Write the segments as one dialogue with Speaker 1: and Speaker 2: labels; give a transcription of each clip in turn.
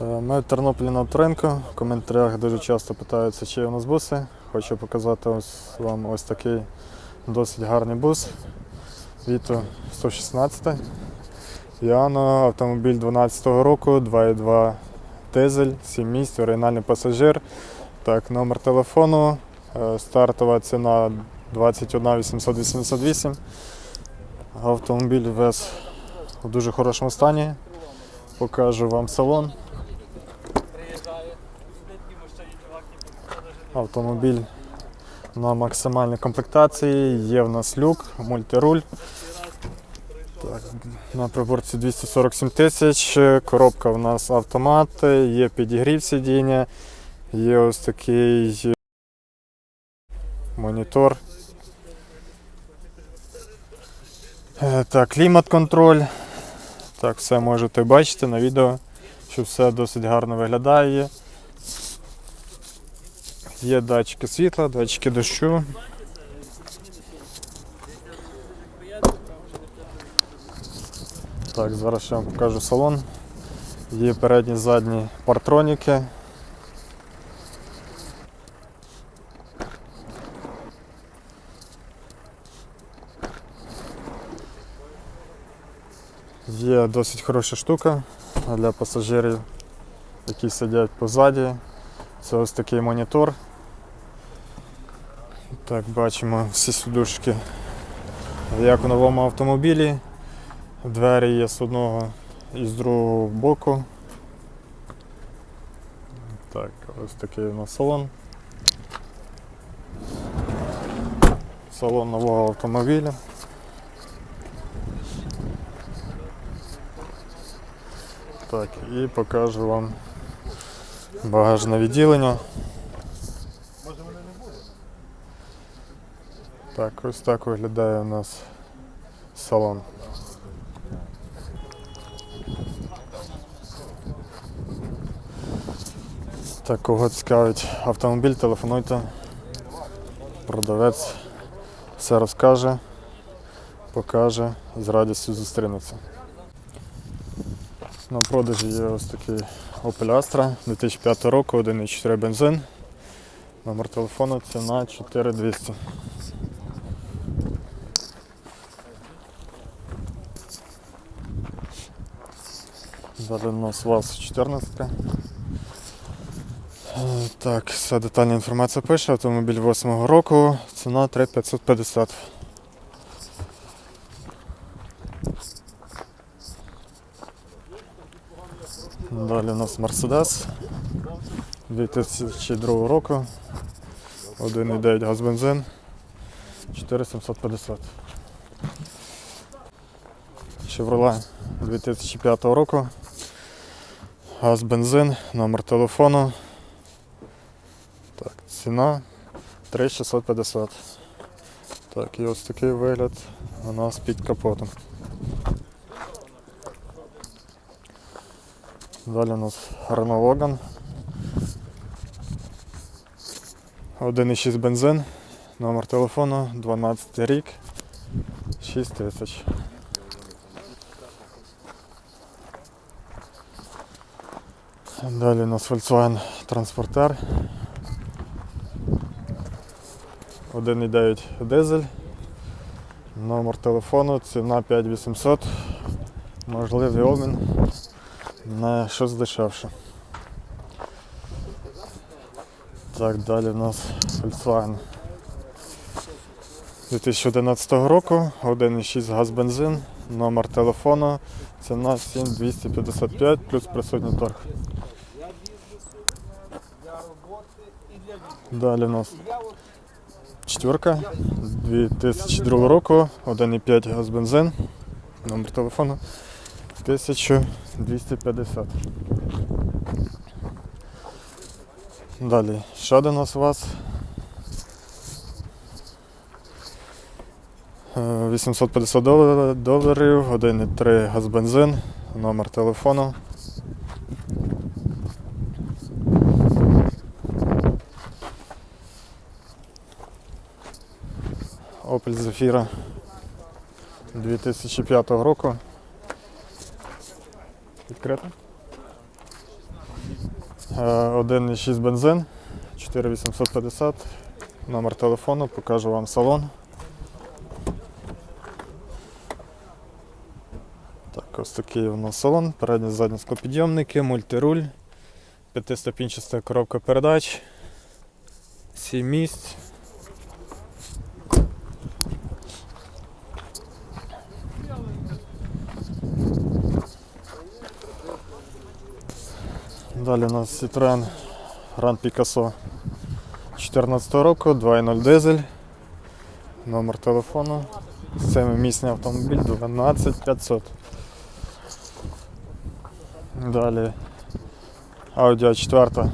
Speaker 1: Е, Ми в Тернополі на авторинку. В коментарях дуже часто питаються, чи є у нас буси. Хочу показати ось вам ось такий досить гарний бус. Віто 116. Яно, автомобіль 12 року, 2.2 дизель, 7 місць, оригінальний пасажир. Так, номер телефону. е, Стартова ціна 21 888. Автомобіль весь у дуже хорошому стані. Покажу вам салон. Автомобіль на максимальній комплектації. Є в нас люк, мультируль. Так, на приборці 247 тисяч. Коробка в нас автомат, є підігрів сидіння, є ось такий монітор. Е, Так, клімат-контроль. Так, все можете бачити на відео, що все досить гарно виглядає. Є датчики світла, датчики дощу. Так, зараз ще вам покажу салон. Є передні задні партроніки. Є досить хороша штука для пасажирів, які сидять позаді. Це ось такий монітор. Так, бачимо всі сидушки, як у новому автомобілі. Двері є з одного і з другого боку. Так, ось такий у нас салон. Салон нового автомобіля. Так, і покажу вам багажне відділення. Так, ось так виглядає у нас салон. Так, кого цікавить автомобіль, телефонуйте. Продавець все розкаже, покаже і з радістю зустрінеться. На продажі є ось такий Opel Astra 2005 року, 1,4 бензин. Номер телефону ціна 4200. Далі у нас ВАЗ 14. Е, Так, вся детальна інформація пише. Автомобіль 8 року, ціна 3550. Далі у нас Mercedes 2002 року. 1,9 газ бензин 4750. Chevrolet 2005 року. Газ бензин, номер телефону. Так, ціна 3650. Так, і ось такий вигляд у нас під капотом. Далі у нас Renault Logan. 1,6 бензин, номер телефону 12 рік, 6 тисяч. Далі у нас Volkswagen Transporter. 1,9 дизель. Номер телефону, ціна 5800. Можливий обмін на щось дешевше. Так, далі у нас Volkswagen 2011 року, 1,6 газ бензин, номер телефону, ціна 7255 плюс присутній торг. Далі у нас четверка 2002 року, 1,5 газ бензин, номер телефону 1250. Далі ще один у нас ВАЗ. Е, 850 доларів, 1,3 газ бензин, номер телефону. Opel Zafira 2005 року. Відкрито? Е, 1,6 бензин, 4850. Номер телефону, покажу вам салон. Так, ось такий у нас салон, передні задні склопідйомники, мультируль, п'ятиступінчаста коробка передач, 7 місць. Далі у нас Citroen Grand Picasso 14 року, 2.0 дизель. Номер телефону. Семимісний автомобіль 12500. Далі Audi A4.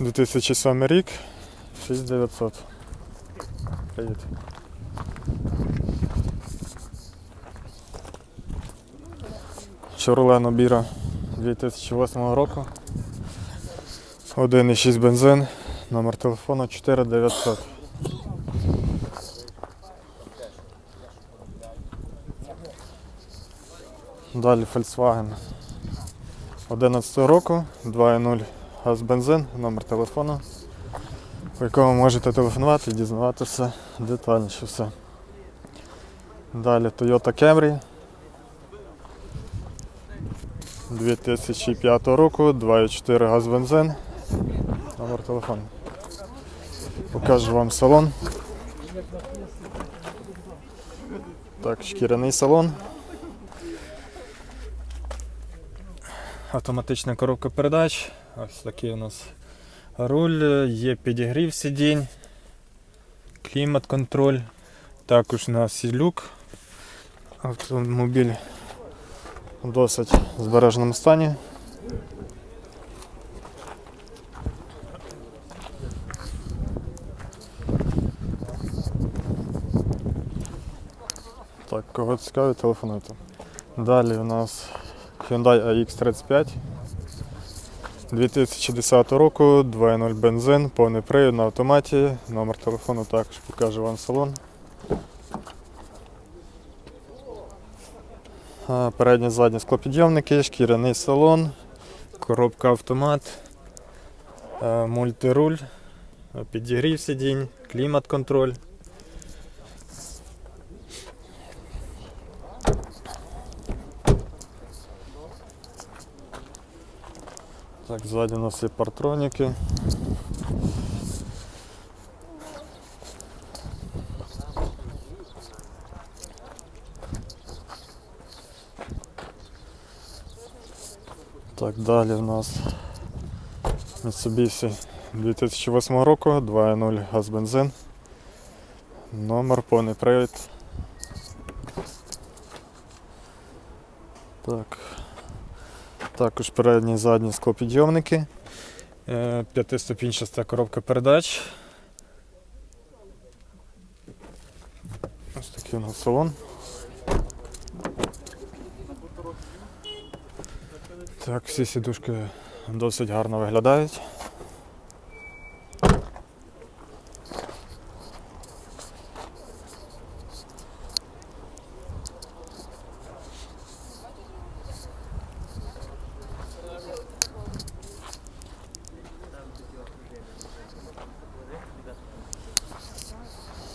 Speaker 1: 2007 рік. 6900. Привіт. Chevrolet Nobira 2008 року. 1,6 бензин. Номер телефону 4900. Далі Volkswagen 11 року, 2.0 газ бензин, номер телефону, по якому можете телефонувати і дізнаватися детальніше все. Далі Toyota Camry 2005 року, 2.4 газ бензин, номер телефону. Покажу вам салон. Так, шкіряний салон. Автоматична коробка передач. Ось такий у нас руль, є підігрів сидінь, клімат-контроль. Також у нас є люк. Автомобіль в досить збереженому стані. Так, кого цікавить, телефонуйте. Далі у нас Hyundai AX35 2010 року, 2.0 бензин, повний привід на автоматі. Номер телефону також покажу вам салон. Передні задні склопідйомники, шкіряний салон, коробка автомат, е, мультируль, підігрів сидінь, клімат-контроль. Так, ззаді у нас є партроніки. Так, далі у нас Mitsubishi 2008 року, 2.0 газ бензин. Номер повний привід. Так. Також передні і задні склопідйомники. Е, П'ятиступінчаста коробка передач. Ось такий у нас салон. Так, всі сідушки досить гарно виглядають.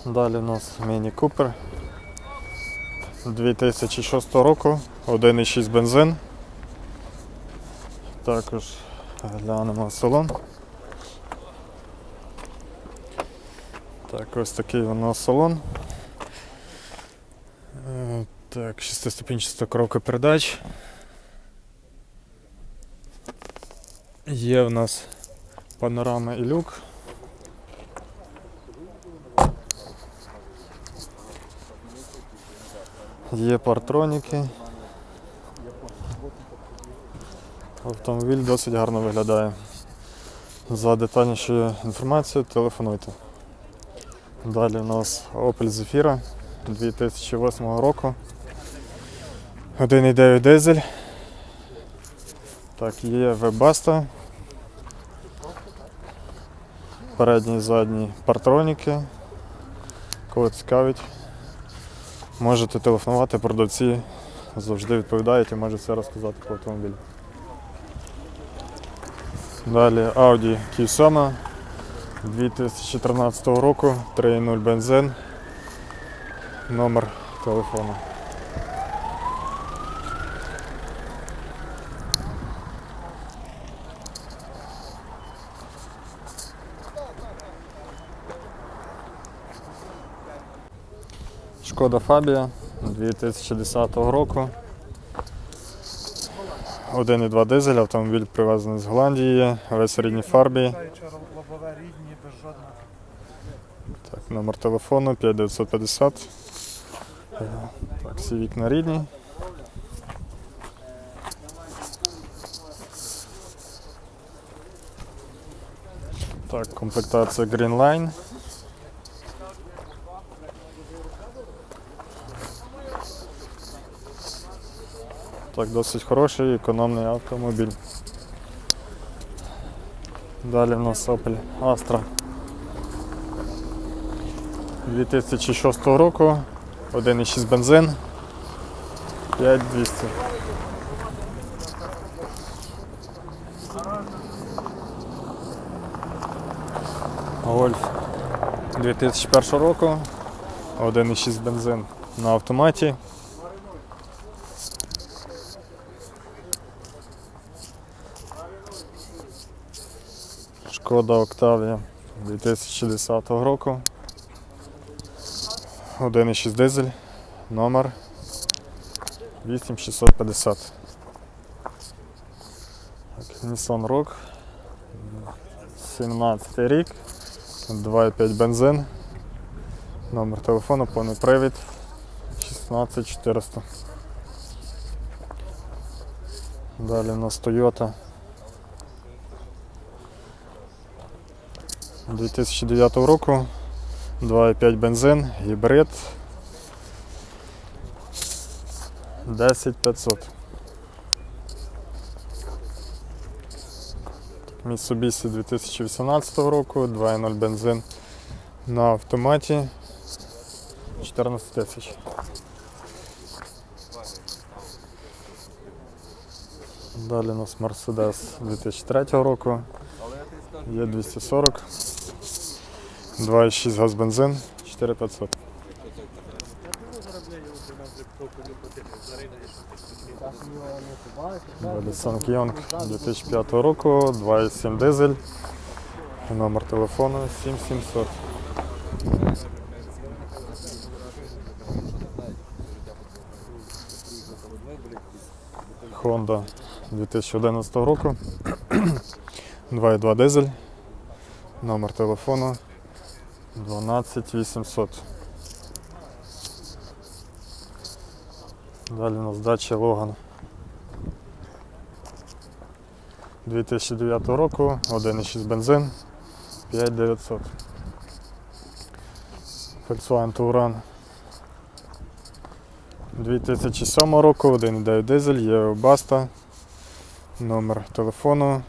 Speaker 1: Далі у нас Міні Купер 2006 року, 1,6 бензин. Також глянемо салон. Так, ось такий у нас салон. Е, Так, шестиступінчаста коробка передач. Є в нас панорама і люк. Є партроніки. Автомобіль досить гарно виглядає. За детальнішою інформацією телефонуйте. Далі у нас Opel Zafira 2008 року. 1,9 дизель. Так, є Webasto. Передні і задні партроніки. Кого цікавить, можете телефонувати, продавці завжди відповідають і можуть все розказати про автомобіль. Далі Audi Q7 2013 року, 3.0 бензин, номер телефону. Шкода Фабія 2010 року. 1,2 дизель, автомобіль привезений з Голландії, весь в рідній фарбі. Так, номер телефону 5950. Е, Так, всі вікна рідні. Так, комплектація Green Line. Так, досить хороший економний автомобіль. Далі в нас Opel Astra 2006 року, 1,6 бензин, 5200. Гольф 2001 року, 1,6 бензин на автоматі. Шкода Октавія 2010 року. 1,6 дизель, номер 8650. Nissan Rogue, 17 рік, 2,5 бензин, номер телефону, повний привід 16400. Далі у нас Toyota 2009 року. 2,5 бензин, гібрид 10500. Mitsubishi 2018 року, 2,0 бензин на автоматі 14 тисяч. Далі у нас Mercedes 2003 року. Є 240. 2,6 газ бензин, 4500. Далі Sankyong 2005 року, 2,7 дизель, номер телефону 7700. Honda 2011 року, 2,2 дизель, номер телефону 12800. Далі у нас дача Логан 2009 року, 1,6 бензин, 5900. Volkswagen Touran 2007 року, 1,9 дизель, є Баста, номер телефону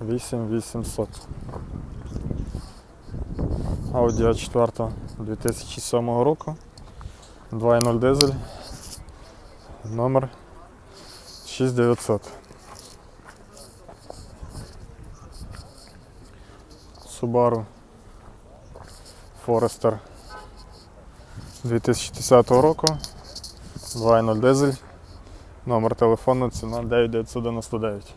Speaker 1: 8800. Audi A4 2007 року. 2.0 дизель. Номер 6900. Subaru Forester 2010 року. 2.0 дизель. Номер телефону ціна 9999.